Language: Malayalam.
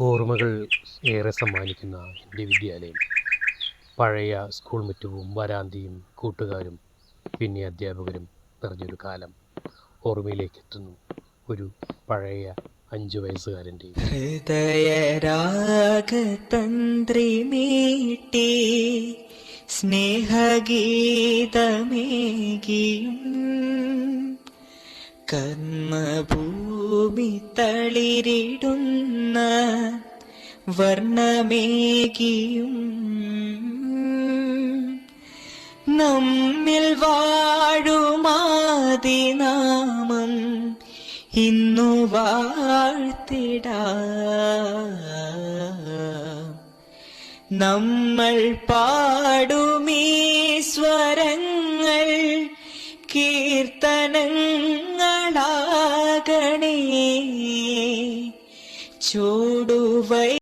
ഓർമ്മകൾ ഏറെ സമ്മാനിക്കുന്ന എന്റെ വിദ്യാലയം. പഴയ സ്കൂൾ മുറ്റവും വരാന്തയും കൂട്ടുകാരും പിന്നെ അധ്യാപകരും നിറഞ്ഞൊരു കാലം ഓർമ്മയിലേക്ക് എത്തുന്നു ഒരു പഴയ അഞ്ചു വയസ്സുകാരന്റെ ഹൃദയരാഗതന്ത്രി മീട്ടി സ്നേഹഗീതമേകിയും കർമ്മഭൂമി തളിരിടുന്ന വർണമേകിയും നമ്മിൽ വാഴുമാതിനാമം ഇന്നു വാഴ്ത്തിട. നമ്മൾ പാടുമീ സ്വരങ്ങൾ കീർത്തനങ്ങളാകണേ చూడువై